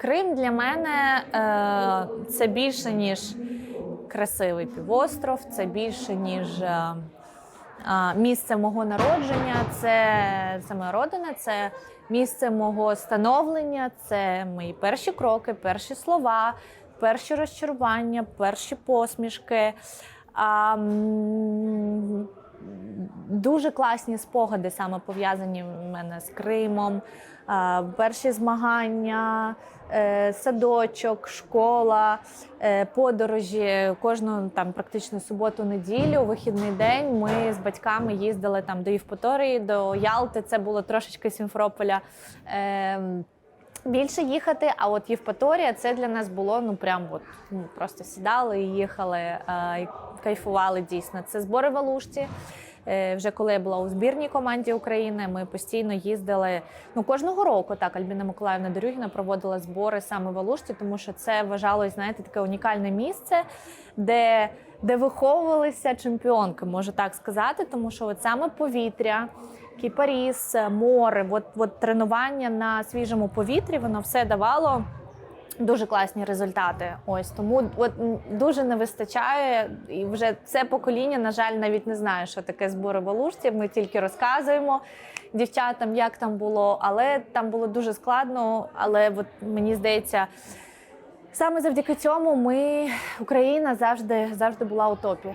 Крим для мене е, це більше ніж красивий півостров, це більше ніж е, е, місце мого народження, це, це моя родина, це місце мого становлення, це мої перші кроки, перші слова, перші розчарування, перші посмішки. А, Дуже класні спогади саме пов'язані в мене з Кримом. Перші змагання, е, садочок, школа, е, подорожі кожну там практично суботу-неділю, вихідний день. Ми з батьками їздили там до Євпаторії, до Ялти. Це було трошечки Сімферополя. Е, Більше їхати, а от Євпаторія це для нас було ну прям от ну, просто сідали і їхали, кайфували дійсно. Це збори в Алушці. Е, Вже коли я була у збірній команді України, ми постійно їздили. Ну кожного року так Альбіна Миколаївна Дорюгіна проводила збори саме в Алушці, тому що це вважалось, знаєте, таке унікальне місце, де, де виховувалися чемпіонки, можу так сказати, тому що от саме повітря. Кіпаріс, море, от, от тренування на свіжому повітрі, воно все давало дуже класні результати. Ось тому от дуже не вистачає. І вже це покоління, на жаль, навіть не знає, що таке збори в Ми тільки розказуємо дівчатам, як там було, але там було дуже складно. Але от мені здається. Саме завдяки цьому ми Україна завжди завжди була у топі.